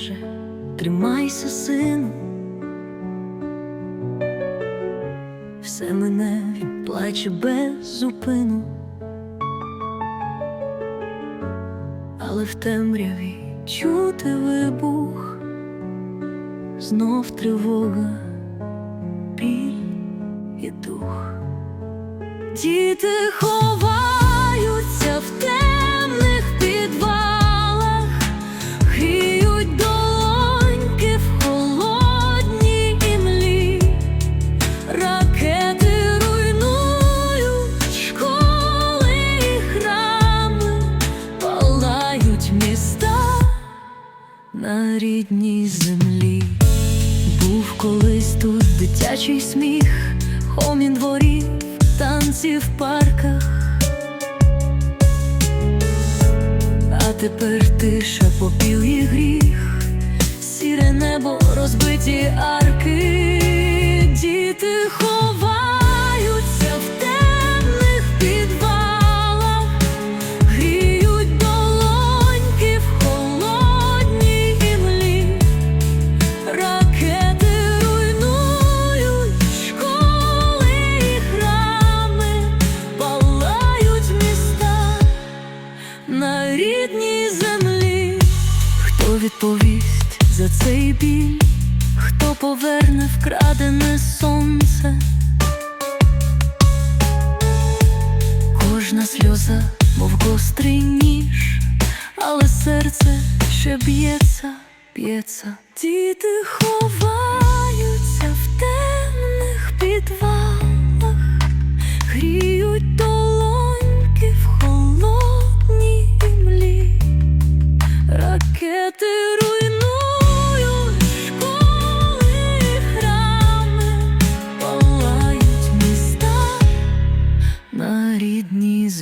каже, тримайся, сину. Все мене він плаче без зупину, але в темряві чути вибух, знов тривога, біль і дух. Діти ховаються на рідній землі. Був колись тут дитячий сміх, хомін дворів, танці в парках. А тепер тиша попілий гріх, сіре небо, розбиті арки, Хто відповість за цей біль? Хто поверне вкрадене сонце? Кожна сльоза, мов гострий ніж, але серце ще б'ється, б'ється. Діти ховаються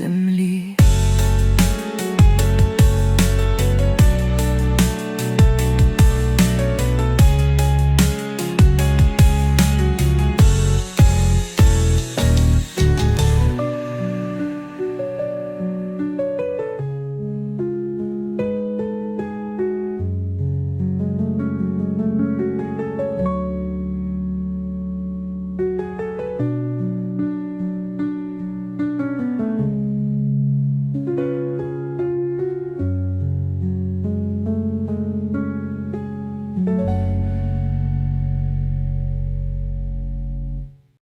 in